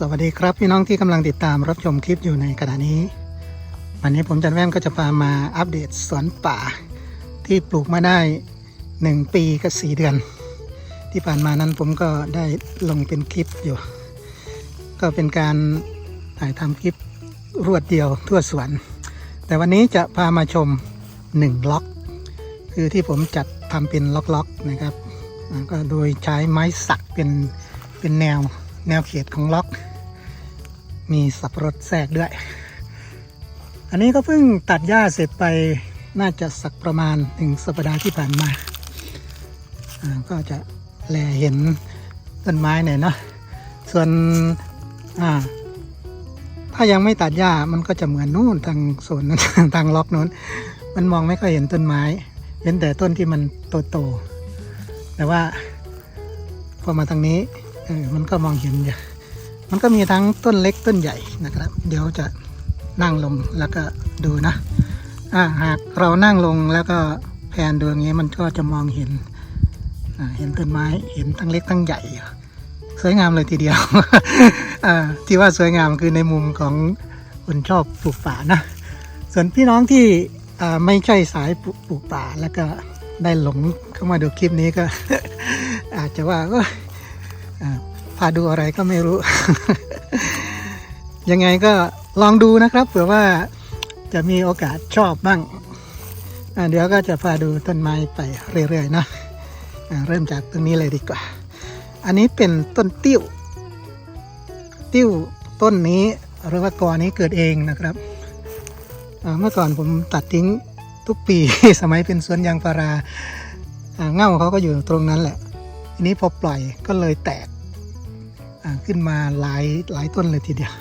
สวัสดีครับพี่น้องที่กำลังติดตามรับชมคลิปอยู่ในขณะนี้ วันนี้ผมจันแว่นก็จะพามาอัปเดตสวนป่า ที่ปลูกมาได้ 1 ปีกับ 4 เดือน ที่ผ่านมานั้นผมก็ได้ลงเป็นคลิปอยู่ ก็เป็นการถ่ายทำคลิปรวดเดียวทั่วสวน แต่วันนี้จะพามาชม 1 ล็อก คือที่ผมจัดทำเป็นล็อกๆนะครับก็โดยใช้ไม้สักเป็นเป็นแนว แนวเขตของล็อก มีสับปะรดแทรกด้วย อันนี้ก็เพิ่งตัดหญ้าเสร็จไปน่าจะสักประมาณหนึ่งสัปดาห์ที่ผ่านมาก็จะแลเห็นต้นไม้หน่อยเนาะส่วนอ่าถ้ายังไม่ตัดหญ้ามันก็จะเหมือนนู่นทางโซนนั้นทางล็อกนู้น มันมองไม่ค่อยเห็นต้นไม้เห็นแต่ต้นที่มันโตๆแต่ว่าพอมาทางนี้ เออมันก็มองเห็นอยู่มันก็มีทั้งต้นเล็กต้นใหญ่นะครับ เดี๋ยวจะนั่งลงแล้วก็ดูนะอ่าหากเรานั่งลงแล้วก็แผนดูอย่างนี้มันก็จะมองเห็นเห็นต้นไม้เห็นทั้งเล็กทั้งใหญ่สวยงามเลยทีเดียวอ่าที่ว่าสวยงามคือในมุมของคนชอบปลูกป่านะ ส่วนพี่น้องที่อ่าไม่ใช่สายปลูกป่าแล้วก็ได้หลงเข้ามาดูคลิปนี้ก็ อาจจะว่าก็อ่า พาดูอะไรก็ไม่รู้ ยังไงก็ลองดูนะครับ เผื่อว่าจะมีโอกาสชอบบ้าง เดี๋ยวก็จะพาดูต้นไม้ไปเรื่อยๆนะเริ่มจากตรงนี้เลยดีกว่า อันนี้เป็นต้นติ้ว ติ้วต้นนี้หรือว่ากอนี้เกิดเองนะครับ เมื่อก่อนผมตัดทิ้งทุกปี สมัยเป็นสวนยางพาราอ่าเง่าเขาก็อยู่ตรงนั้นแหละ ทีนี้พอปล่อยก็เลยแตกขึ้นมาหลายหลายต้นเลยทีเดียว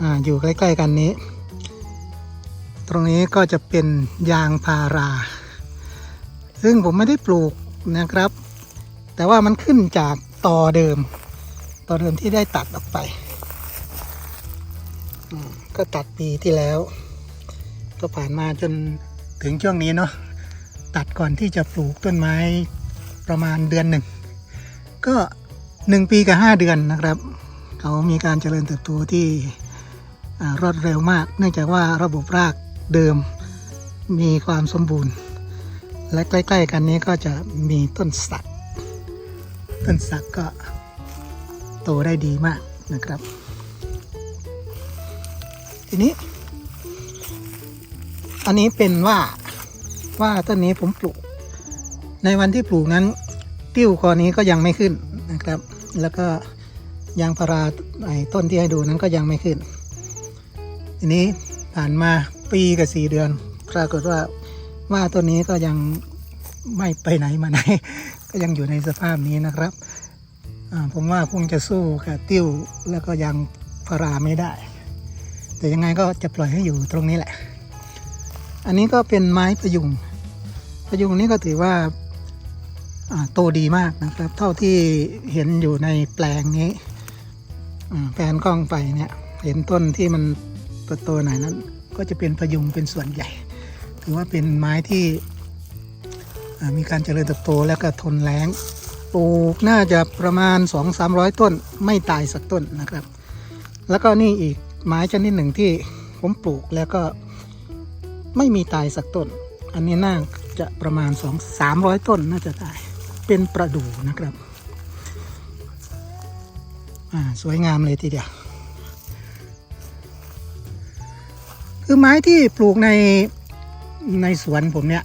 ออยู่ใกล้ ๆ กันนี้ ตรงนี้ก็จะเป็นยางพารา ซึ่งผมไม่ได้ปลูกนะครับ แต่ว่ามันขึ้นจากตอเดิมตอเดิมที่ได้ตัดออกไป ก็ตัดปีที่แล้ว ก็ผ่านมาจนถึงช่วงนี้เนาะตัดก่อนที่จะปลูกต้นไม้ ประมาณเดือนหนึ่ง ก็หนึ่งปีกับห้าเดือนนะครับ เขามีการเจริญเติบโตที่รวดเร็วมาก เนื่องจากว่าระบบรากเดิมมีความสมบูรณ์ และใกล้ ๆ กันนี้ก็จะมีต้นสัก ต้นสักก็โตได้ดีมากนะครับ ทีนี้ อันนี้เป็นว่าว่าต้นนี้ผมปลูก ในวันที่ปลูกนั้น ติ้วกอนี้ก็ยังไม่ขึ้นนะครับ แล้วก็ยางพาราไอ้ต้นที่ให้ดูนั้นก็ยังไม่ขึ้น ทีนี้ผ่านมาปีกับสี่เดือน ปรากฏว่าว่าต้นนี้ก็ยังไม่ไปไหนมาไหน ก็ยังอยู่ในสภาพนี้นะครับผมว่าคงจะสู้กับติ้วแล้วก็ยางพาราไม่ได้ แต่ยังไงก็จะปล่อยให้อยู่ตรงนี้แหละ อันนี้ก็เป็นไม้ประยุงประยุงนี้ก็ถือว่า โตดีมากนะครับ เท่าที่เห็นอยู่ในแปลงนี้แผนกล้องไปเนี่ย เห็นต้นที่มันโตๆหน่อยนั้น ก็จะเป็นประยุงเป็นส่วนใหญ่ ถือว่าเป็นไม้ที่มีการเจริญเติบโตแล้วก็ทนแล้งปลูกน่าจะประมาณ 2-300 ต้นไม่ตายสักต้นนะครับ แล้วก็นี่อีกไม้ชนิดหนึ่งที่ผมปลูกแล้วก็ไม่มีตายสักต้น อันนี้น่าจะประมาณสองสามร้อยต้นน่าจะตาย เป็นประดู่นะครับ อ่าสวยงามเลยทีเดียว คือไม้ที่ปลูกในในสวนผมเนี่ย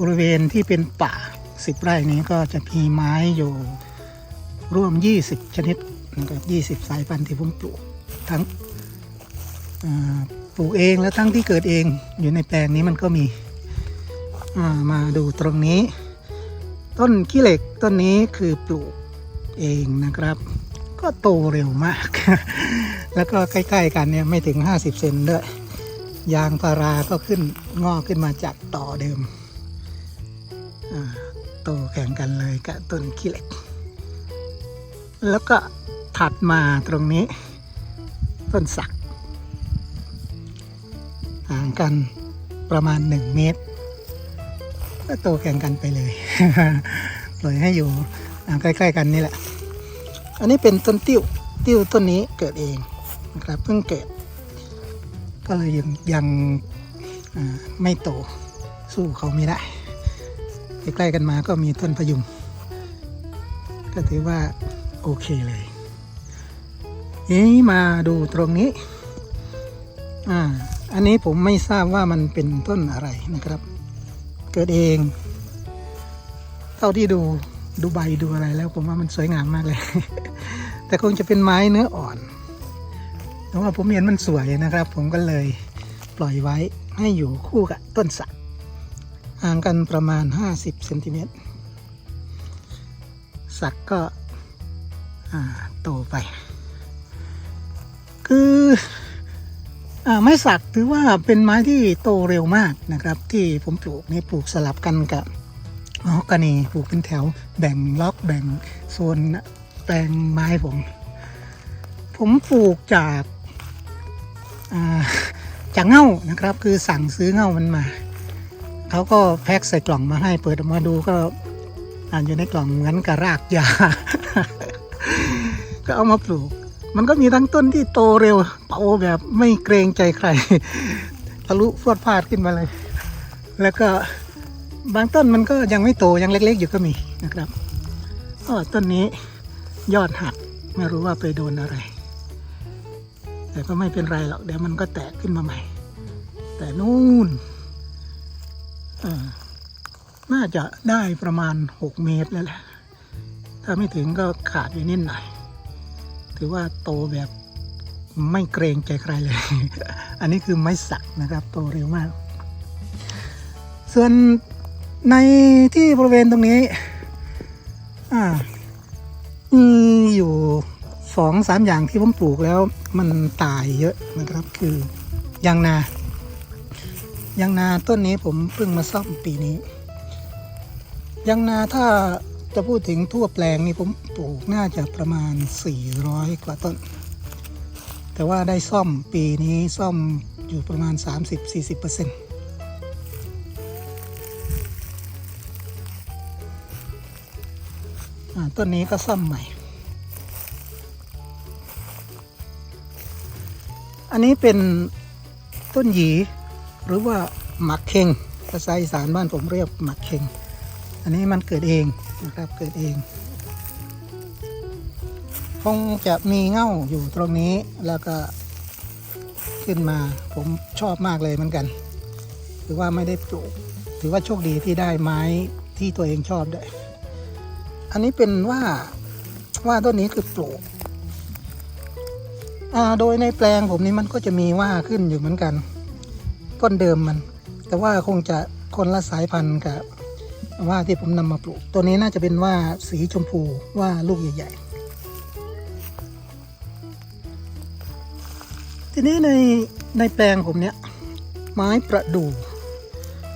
บริเวณที่เป็นป่าสิบไร่นี้ก็จะมีไม้อยู่ร่วม 20 ชนิดนะครับ20 สายพันธุ์ที่ผมปลูก ทั้งปลูกเองแล้วทั้งที่เกิดเองอยู่ในแปลงนี้มันก็มีอ่ามาดูตรงนี้ ต้นขี้เหล็กต้นนี้คือปลูกเองนะครับ ก็โตเร็วมาก แล้วก็ใกล้ๆกันเนี่ยไม่ถึง 50 เซนด้วย ยางพาราก็ขึ้นงอกขึ้นมาจากต่อเดิมโตแข่งกันเลยกับต้นขี้เหล็ก แล้วก็ถัดมาตรงนี้ ต้นสักห่างกันประมาณ 1 เมตร ก็โตแข่งกันไปเลยปล่อยให้อยู่ใกล้ๆกันนี่แหละ อันนี้เป็นต้นติ้ว ติ้วต้นนี้เกิดเองนะครับเพิ่งเกิด ก็เลยยังยังไม่โตสู้เขาไม่ได้ใกล้ๆกันมาก็มีต้นพยุงก็ถือว่าโอเคเลยนี้มาดูตรงนี้ อ่า อันนี้ผมไม่ทราบว่ามันเป็นต้นอะไรนะครับ เกิดเอง เท่าที่ดูดูใบดูอะไรแล้ว ผมว่ามันสวยงามมากเลย แต่คงจะเป็นไม้เนื้ออ่อนแต่ว่าผมเห็นมันสวยนะครับ ผมก็เลยปล่อยไว้ให้อยู่คู่กับต้นสักห่างกันประมาณ 50เซนติเมตรสักก็โตไป คือ ไม้สักถือว่าเป็นไม้ที่โตเร็วมากนะครับ ที่ผมปลูกนี่ปลูกสลับกันกับมฮอกกานีปลูกเป็นแถวแบ่งล็อกแบ่งโซนแปลงไม้ผม ผมปลูกจากาจากเง่านะครับ คือสั่งซื้อเง่ามันมาเขาก็แพ็คใส่กล่องมาให้เปิดออกมาดูก็อ่านอยู่ในกล่องเหมือนกับรากยา ก็เอามาปลูก มันก็มีทั้งต้นที่โตเร็วโตแบบไม่เกรงใจใครทะลุฟวดพาดขึ้นมาเลย แล้วก็บางต้นมันก็ยังไม่โตยังเล็ก ๆ อยู่ก็มีนะครับก็ต้นนี้ยอดหักไม่รู้ว่าไปโดนอะไร แต่ก็ไม่เป็นไรหรอกเดี๋ยวมันก็แตกขึ้นมาใหม่ แต่นู่นเอ่อน่าจะได้ประมาณ 6 เมตรแล้วแหละถ้าไม่ถึงก็ขาดอยู่นิดหน่อย ถือว่าโตแบบไม่เกรงใจใครเลย อันนี้คือไม้สักนะครับ โตเร็วมาก ส่วนในที่บริเวณตรงนี้มีอยู่สองสามอย่างที่ผมปลูกแล้ว มันตายเยอะนะครับ คือยางนายางนาต้นนี้ผมเพิ่งมาซ่อมปีนี้ยางนาถ้า จะพูดถึงทั่วแปลงนี่ผมปลูกน่าจะประมาณ 400 กว่าต้น แต่ว่าได้ซ่อมปีนี้ซ่อมอยู่ประมาณ 30-40%เปอร์เซ็นต์ต้นนี้ก็ซ่อมใหม่ อันนี้เป็นต้นหยีหรือว่าหมักเข่งภาษาอีสานบ้านผมเรียกหมักเข่ง อันนี้มันเกิดเอง นะครับเกิดเอง คงจะมีเง่าอยู่ตรงนี้แล้วก็ขึ้นมาผมชอบมากเลยเหมือนกัน ถือว่าไม่ได้ปลูก ถือว่าโชคดีที่ได้ไม้ที่ตัวเองชอบด้วย อันนี้เป็นว่าว่าต้นนี้คือปลูกโดยในแปลงผมนี่มันก็จะมีว่าขึ้นอยู่เหมือนกัน ต้นเดิมมัน แต่ว่าคงจะคนละสายพันธุ์กับ ว่าที่ผมนำมาปลูก ตัวนี้น่าจะเป็นว่าสีชมพูว่าลูกใหญ่ ๆ ทีนี้ในในแปลงผมเนี้ยไม้ประดู่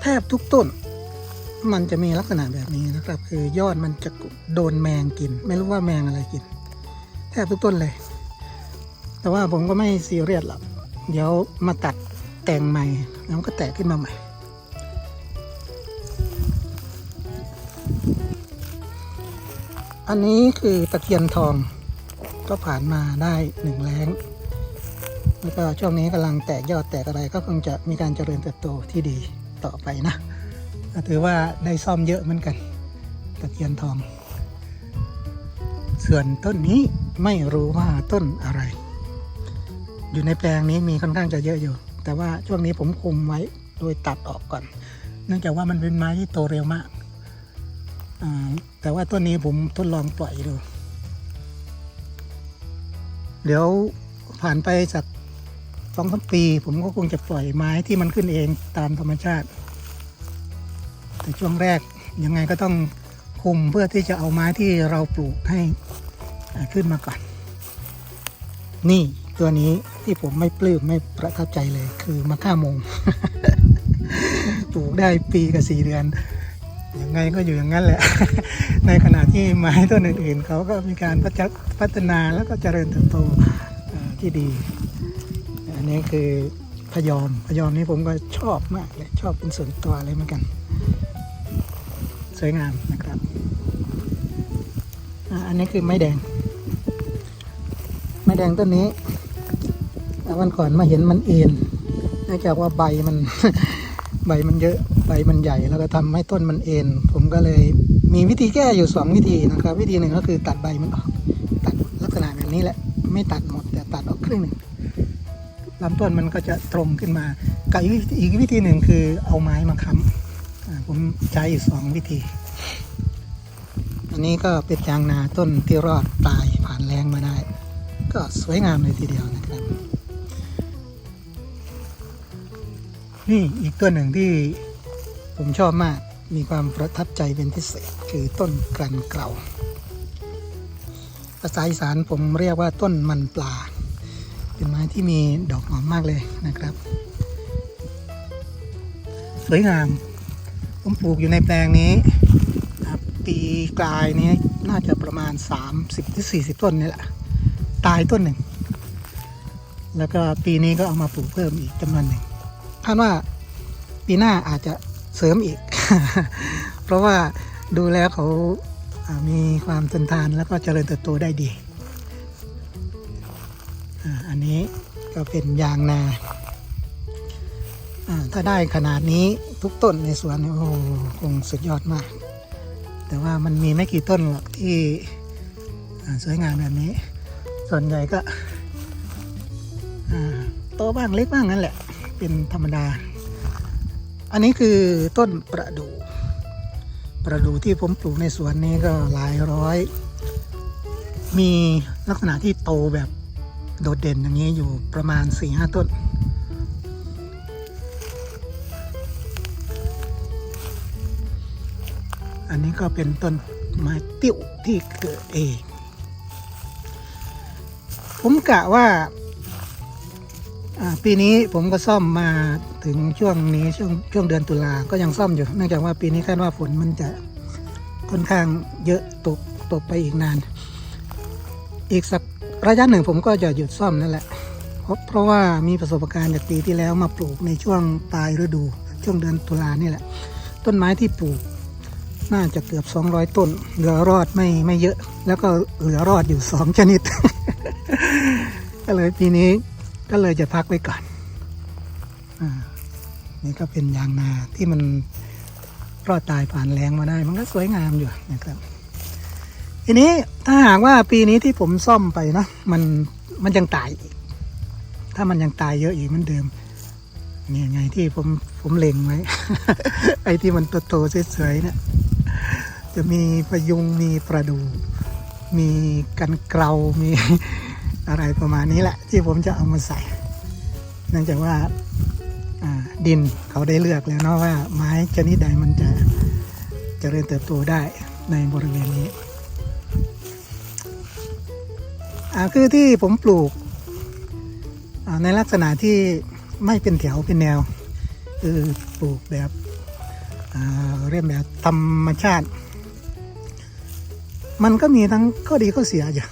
แทบทุกต้น มันจะมีลักษณะแบบนี้นะครับ คือยอดมันจะโดนแมงกิน ไม่รู้ว่าแมงอะไรกิน แทบทุกต้นเลย แต่ว่าผมก็ไม่ซีเรียสหรอกเดี๋ยวมาตัดแต่งใหม่แล้วก็แตกขึ้นมาใหม่ อันนี้คือตะเคียนทองก็ผ่านมาได้หนึ่งแล้งแล้วก็ช่วงนี้กำลังแตกยอดแตกอะไรก็คงจะมีการเจริญเติบโตที่ดีต่อไปนะถือว่าได้ซ่อมเยอะเหมือนกัน ตะเคียนทอง ส่วนต้นนี้ไม่รู้ว่าต้นอะไร อยู่ในแปลงนี้มีค่อนข้างจะเยอะอยู่ แต่ว่าช่วงนี้ผมคุมไว้โดยตัดออกก่อน เนื่องจากว่ามันเป็นไม้ที่โตเร็วมาก แต่ว่าต้นนี้ผมทดลองปล่อยดู เดี๋ยวผ่านไปสักสองสามปี ผมก็คงจะปล่อยไม้ที่มันขึ้นเองตามธรรมชาติ แต่ช่วงแรกยังไงก็ต้องคุมเพื่อที่จะเอาไม้ที่เราปลูกให้ขึ้นมาก่อน นี่ตัวนี้ที่ผมไม่ปลื้มไม่ประทับใจเลย คือมะข่าโมงปลูกได้ปีกับสี่เดือน ยังไงก็อยู่อย่างนั้นแหละ ในขณะที่ไม้ต้นอื่นๆ เขาก็มีการพัฒพัฒนาแล้วก็เจริญเติบโตที่ดี อันนี้คือพยอมพยอมนี้ผมก็ชอบมากเลยชอบเป็นส่วนตัวเลยเหมือนกัน สวยงามนะครับ อันนี้คือไม้แดง ไม้แดงต้นนี้วันก่อนมาเห็นมันเอ็นเนื่องจากว่าใบมันใบมันเยอะ ใบมันใหญ่แล้วก็ทำให้ต้นมันเอ็นผมก็เลยมีวิธีแก้อยู่สองวิธีนะครับ วิธีหนึ่งก็คือตัดใบมันออก ตัดลักษณะแบบนี้แหละ ไม่ตัดหมดแต่ตัดออกครึ่งหนึ่งลำต้นมันก็จะตรงขึ้นมากับอีกวิธีหนึ่งคือเอาไม้มาค้ำผมใช้อยู่สองวิธี อันนี้ก็เป็นยางนาต้นที่รอดตายผ่านแรงมาได้ ก็สวยงามเลยทีเดียวนะครับนี่อีกตัวหนึ่งที่ ผมชอบมากมีความประทับใจเป็นพิเศษคือต้นกรันเกลาภาษาอีสานผมเรียกว่าต้นมันปลา เป็นไม้ที่มีดอกหอมมากเลยนะครับ สวยงาม ผมปลูกอยู่ในแปลงนี้ครับปีกลายนี้น่าจะประมาณ 30-40ถึง40ต้นนี่แหละ ตายต้นหนึ่ง แล้วก็ปีนี้ก็เอามาปลูกเพิ่มอีกจำนวนหนึ่งคาดว่าปีหน้าอาจจะ เสริมอีก เพราะว่าดูแล้วเขามีความทนทานแล้วก็เจริญเติบโตได้ดี อันนี้ก็เป็นยางนาอ่าถ้าได้ขนาดนี้ทุกต้นในสวนโอ้โหคงสุดยอดมาก แต่ว่ามันมีไม่กี่ต้นหรอกที่สวยงามแบบนี้ ส่วนใหญ่ก็โตบ้างเล็กบ้างนั่นแหละ เป็นธรรมดา อันนี้คือต้นประดู่ประดู่ที่ผมปลูกในสวนนี้ก็หลายร้อย มีลักษณะที่โตแบบโดดเด่นอย่างนี้อยู่ประมาณ4ี่ห้าต้น อันนี้ก็เป็นต้นไม้ติ้วที่เกิดเอง ผมกะว่า ปีนี้ผมก็ซ่อมมาถึงช่วงนี้ช่วงช่วงเดือนตุลาก็ยังซ่อมอยู่เนื่องจากว่าปีนี้คาดว่าฝนมันจะค่อนข้างเยอะตกตกไปอีกนาน อีกสักระยะหนึ่งผมก็จะหยุดซ่อมนั่นแหละเพราะเพราะว่ามีประสบการณ์จากปีที่แล้วมาปลูกในช่วงปลายฤดูช่วงเดือนตุลานี่แหละ ต้นไม้ที่ปลูกน่าจะเกือบ 200 ต้น เหลือรอดไม่ไม่เยอะ แล้วก็เหลือรอดอยู่ 2 ชนิด ก็เลยปีนี้ ก็เลยจะพักไว้ก่อนอานี่ก็เป็นยางนาที่มันรอดตายผ่านแรงมาได้ มันก็สวยงามอยู่นะครับ ทีนี้ถ้าหากว่าปีนี้ที่ผมซ่อมไปนะมันมันยังตายอีก ถ้ามันยังตายเยอะอีกเหมือนเดิมนี่ไงที่ผมผมเล็งไว้ ไอ้ที่มันโตๆสวยๆเนี่ยจะมีพยุงมีประดู มีกันเกลามี อะไรประมาณนี้แหละ ที่ผมจะเอามาใส่ เนื่องจากว่าดินเขาได้เลือกแล้วเนาะว่าไม้ชนิดใดมันจะจะเจริญเติบโตได้ในบริเวณนี้คือที่ผมปลูกในลักษณะที่ไม่เป็นแถวเป็นแนว คือปลูกแบบเรียกแบบธรรมชาติ มันก็มีทั้งข้อดีข้อเสียอยู่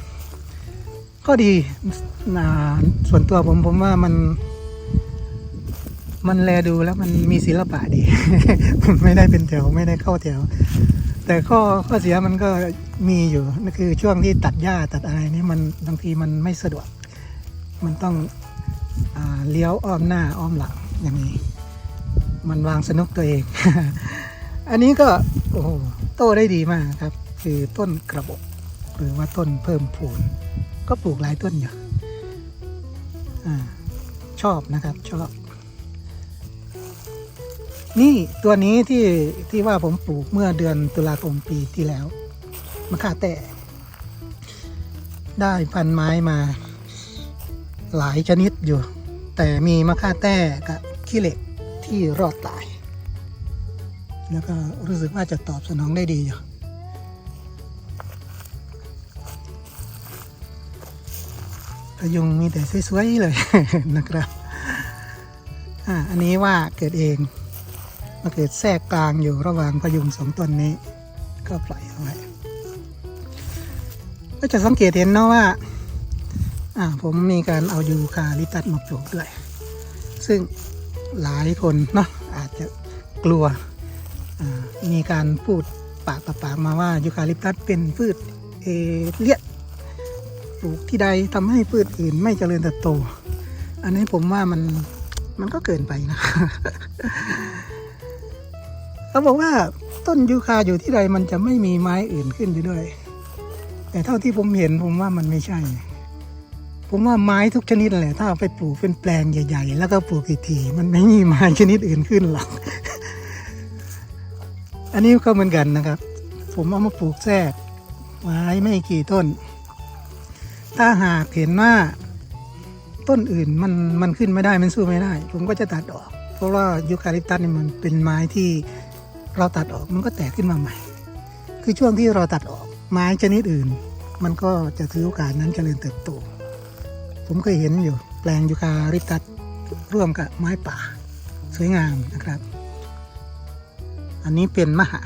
ก็ดีส่วนตัวผมผมว่ามัน มันแลดูแล้วมันมีศิลปะดี มันไม่ได้เป็นแถวไม่ได้เข้าแถว แต่ข้อข้อเสียมันก็มีอยู่นั่นคือช่วงที่ตัดหญ้าตัดอะไรนี่มันบางทีมันไม่สะดวก มันต้องอเลี้ยวอ้อมหน้าอ้อมหลังอย่างนี้ มันวางสนุกตัวเอง อันนี้ก็โอ้โหโตได้ดีมากครับ คือต้นกระบอกหรือว่าต้นเพิ่มพูน ก็ปลูกหลายต้นอยู่อาชอบนะครับชอบ นี่ตัวนี้ที่ที่ว่าผมปลูกเมื่อเดือนตุลาคมปีที่แล้วมะข่าแต่ ได้พันไม้มา หลายชนิดอยู่ แต่มีมะข่าแต้กับขี้เหล็กที่รอดตาย แล้วก็รู้สึกว่าจะตอบสนองได้ดีอยู่ พยุงมีแต่สวยๆเลยนะครับอ่าอันนี้ว่าเกิดเองมาเกิดแทรกกลางอยู่ระหว่างพยุงสองต้นนี้ ก็ปล่อยเอาไว้ก็จะสังเกตเห็นเนาะว่าอ่า ผมมีการเอายูคาลิตัสมาปลูกด้วย ซึ่งหลายคนเนาะอาจจะกลัวมีการพูดปากต่อปากมาว่ายูคาลิปตัสเป็นพืชเอเลียน ปลูกที่ใดทำให้พืชอื่นไม่เจริญเติบโต อันนี้ผมว่ามันมันก็เกินไปนะเขาบอกว่าต้นยูคาอยู่ที่ใดมันจะไม่มีไม้อื่นขึ้นอยู่ด้วย แต่เท่าที่ผมเห็นผมว่ามันไม่ใช่ ผมว่าไม้ทุกชนิดแหละ ถ้าเอาไปปลูกเป็นแปลงใหญ่ ๆ แล้วก็ปลูกทีๆมันไม่มีไม้ชนิดอื่นขึ้นหรอก อันนี้ก็เหมือนกันนะครับ ผมเอามาปลูกแทรกไม้ไม่กี่ต้น ถ้าหากเห็นว่าต้นอื่นมันมันขึ้นไม่ได้มันสู้ไม่ได้ ผมก็จะตัดออก เพราะว่ายูคาลิปตัสเนี่ยมันเป็นไม้ที่เราตัดออกมันก็แตกขึ้นมาใหม่ คือช่วงที่เราตัดออกไม้ชนิดอื่น มันก็จะถือโอกาสนั้นเจริญเติบโต ผมเคยเห็นอยู่แปลงยูคาลิปตัสร่วมกับไม้ป่า สวยงามนะครับ อันนี้เป็นมหา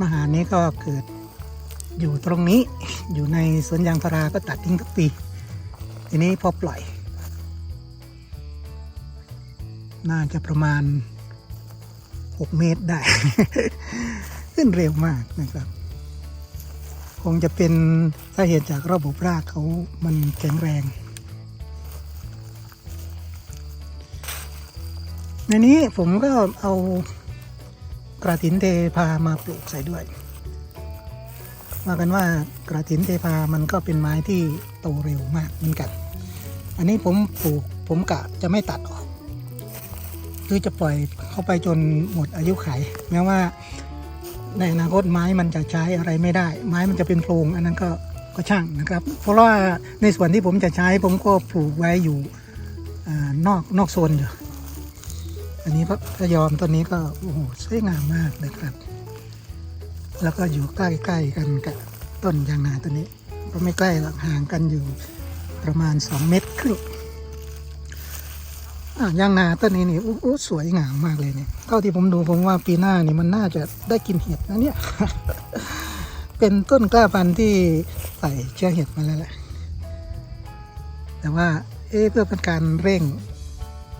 มหานี้ก็เกิด อยู่ตรงนี้อยู่ในสวนยางพาราก็ตัดทิ้งทุกปี ทีนี้พอปล่อย น่าจะประมาณ 6 เมตรได้ ขึ้นเร็วมากนะครับ คงจะเป็นสาเหตุจากระบบรากเขามันแข็งแรง ในนี้ผมก็เอากระถินเทพามาปลูกใส่ด้วย ว่ากันว่ากระถินเทพามันก็เป็นไม้ที่โตเร็วมากเหมือนกัน อันนี้ผมปลูกผมกะจะไม่ตัดออก คือจะปล่อยเข้าไปจนหมดอายุไข แม้ว่าในอนาคตไม้มันจะใช้อะไรไม่ได้ ไม้มันจะเป็นโพรงอันนั้นก็ก็ช่างนะครับ เพราะว่าในส่วนที่ผมจะใช้ผมก็ปลูกไว้อยู่อนอกนอกโซนอยู่ อันนี้พระยอมต้นนี้ก็โอ้โหสวยงามมากเลยครับ แล้วก็อยู่ใกล้ๆกันกับต้นยางนาต้นนี้ ก็ไม่ใกล้หรอกห่างกันอยู่ประมาณ 2 เมตรครึ่งอะยางนาต้นนี้นี่โอ้สวยงามมากเลยเนี่ยเท่าที่ผมดูผมว่าปีหน้านี่มันน่าจะได้กินเห็ดนะเนี่ย เป็นต้นกล้าพันธุ์ที่ใส่เชื้อเห็ดมาแล้วแหละ แต่ว่า เอ๊เพื่อเป็นการเร่ง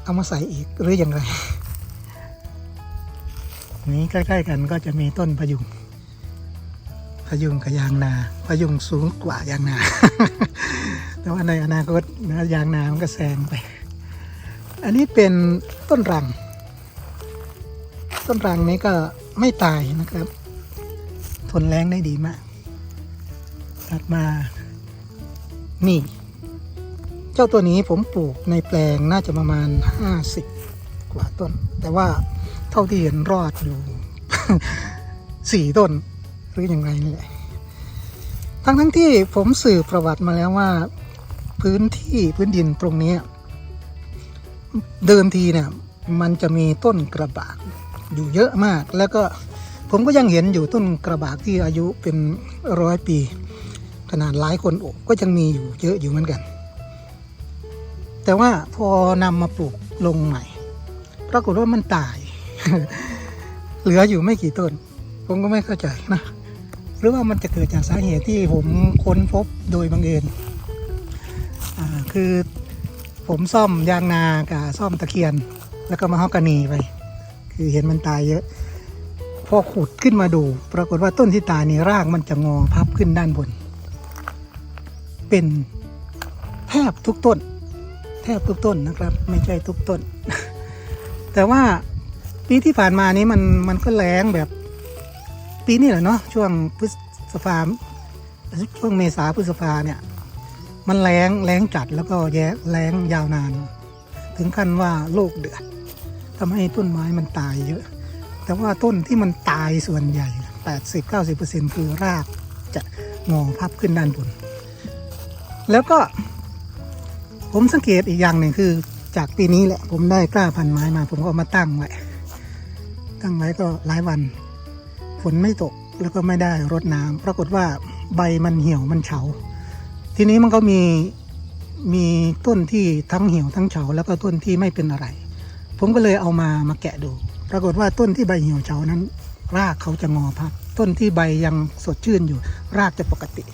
เอามาใส่อีกหรืออย่างไร นี้ใกล้ ๆ กันก็จะมีต้นพะยุง พยุงกับยางนา พยุงสูงกว่ายางนา แต่ว่าในอนาคตนะยางนามันก็แซงไป อันนี้เป็นต้นรัง ต้นรังนี้ก็ไม่ตายนะครับ ทนแรงได้ดีมากถัดมา นี่ เจ้าตัวนี้ผมปลูกในแปลงน่าจะประมาณ 50 กว่าต้น แต่ว่าเท่าที่เห็นรอดอยู่สี่ต้น หรืออย่างไรนี่แหละทั้งทั้งที่ผมสืบประวัติมาแล้วว่า พื้นที่พื้นดินตรงนี้ เดิมทีเนี่ยมันจะมีต้นกระบากอยู่เยอะมาก แล้วก็ผมก็ยังเห็นอยู่ต้นกระบากที่อายุเป็นร้อยปี ขนาดหลายคนโอบก็ยังมีอยู่เยอะอยู่เหมือนกัน แต่ว่าพอนำมาปลูกลงใหม่ปรากฏว่ามันตาย เหลืออยู่ไม่กี่ต้น ผมก็ไม่เข้าใจนะ หรือว่ามันจะเกิดจากสาเหตุที่ผมค้นพบโดยบังเอิญคือผมซ่อมยางนากับซ่อมตะเคียน แล้วก็มาฮอกกานีไป คือเห็นมันตายเยอะ พอขุดขึ้นมาดู ปรากฏว่าต้นที่ตายนี่รากมันจะงอพับขึ้นด้านบน เป็นแทบทุกต้น แทบทุกต้นนะครับ ไม่ใช่ทุกต้น แต่ว่าปีที่ผ่านมานี้มันมันก็แรงแบบ ปีนี้แหละเนาะช่วงพฤษภาช่วงเมษาพฤษภาเนี่ยมันแรงแรงจัดแล้วก็แย่แรงยาวนาน ถึงขั้นว่าโลกเดือดทำให้ต้นไม้มันตายเยอะ แต่ว่าต้นที่มันตายส่วนใหญ่ 80-90%คือรากจะงอพับขึ้นด้านบน แล้วก็ ผมสังเกตอีกอย่างหนึ่งคือ จากปีนี้แหละ ผมได้กล้าพันไม้มา ผมก็มาตั้งไว้ ตั้งไว้ก็หลายวัน ฝนไม่ตกแล้วก็ไม่ได้รดน้ำปรากฏว่าใบมันเหี่ยวมันเฉา ทีนี้มันก็มีมีต้นที่ทั้งเหี่ยวทั้งเฉาแล้วก็ต้นที่ไม่เป็นอะไร ผมก็เลยเอามามาแกะดู ปรากฏว่าต้นที่ใบเหี่ยวเฉานั้น รากเขาจะงอพับต้นที่ใบยังสดชื่นอยู่ รากจะปกติ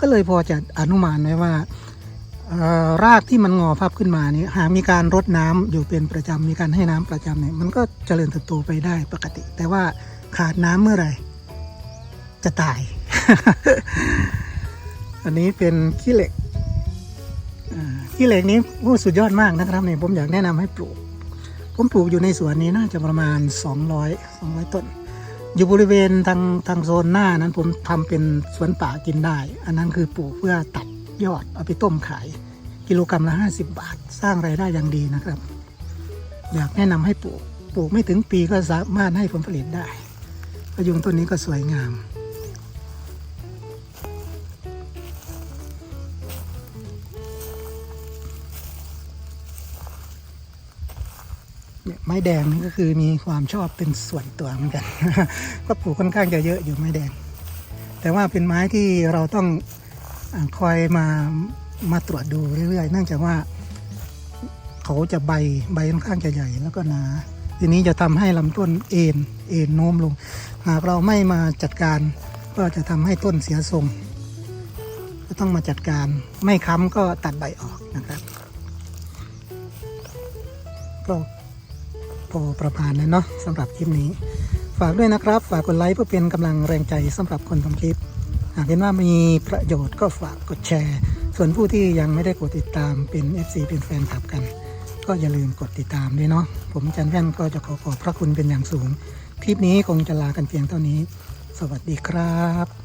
ก็เลยพอจะอนุมานไว้ว่าเอ่อรากที่มันงอพับขึ้นมานี้หากมีการรดน้ำอยู่เป็นประจำมีการให้น้ำประจำเนี่ยมันก็เจริญเติบโตไปได้ปกติ แต่ว่า ขาดน้ำเมื่อไหร่ จะตาย อันนี้เป็นขี้เหล็กขี้เหล็กนี้โอ้สุดยอดมากนะครับเนี่ยผมอยากแนะนำให้ปลูก ผมปลูกอยู่ในสวนนี้น่าจะประมาณ 200 200 ต้น อยู่บริเวณทางทางโซนหน้านั้นผมทำเป็นสวนป่ากินได้ อันนั้นคือปลูกเพื่อตัดยอดเอาไปต้มขาย กิโลกรรัมละ 50 บาท สร้างไรายได้อย่างดีนะครับ อยากแนะนำให้ปลูกปลูกไม่ถึงปีก็สามารถให้ผลผลิตได้ พยุงต้นนี้ก็สวยงามเนี่ยไม้แดงนี่ก็คือมีความชอบเป็นส่วนตัวเหมือนกัน ก็ปลูกค่อนข้างจะเยอะอยู่ไม้แดง แต่ว่าเป็นไม้ที่เราต้องคอยมามาตรวจดูเรื่อยๆ เนื่องจากว่า เขาจะใบใบค่อนข้างจะใหญ่แล้วก็หนา ทีนี้จะทำให้ลำต้นเอ็นเอ็นโน้มลง หากเราไม่มาจัดการก็จะทำให้ต้นเสียทรงก็ต้องมาจัดการไม่ค้ำก็ตัดใบออกนะครับก็พอประมาณนั้นเนาะสำหรับคลิปนี้ ฝากด้วยนะครับ ฝากกดไลค์เพื่อเป็นกำลังแรงใจสำหรับคนทำคลิป หากเห็นว่ามีประโยชน์ก็ฝากกดแชร์ ส่วนผู้ที่ยังไม่ได้กดติดตามเป็น FC เป็นแฟนคลับกัน ก็อย่าลืมกดติดตามด้วยเนาะ ผมจันแว่นก็จะขอขอบพระคุณเป็นอย่างสูง คลิปนี้คงจะลากันเพียงเท่านี้ สวัสดีครับ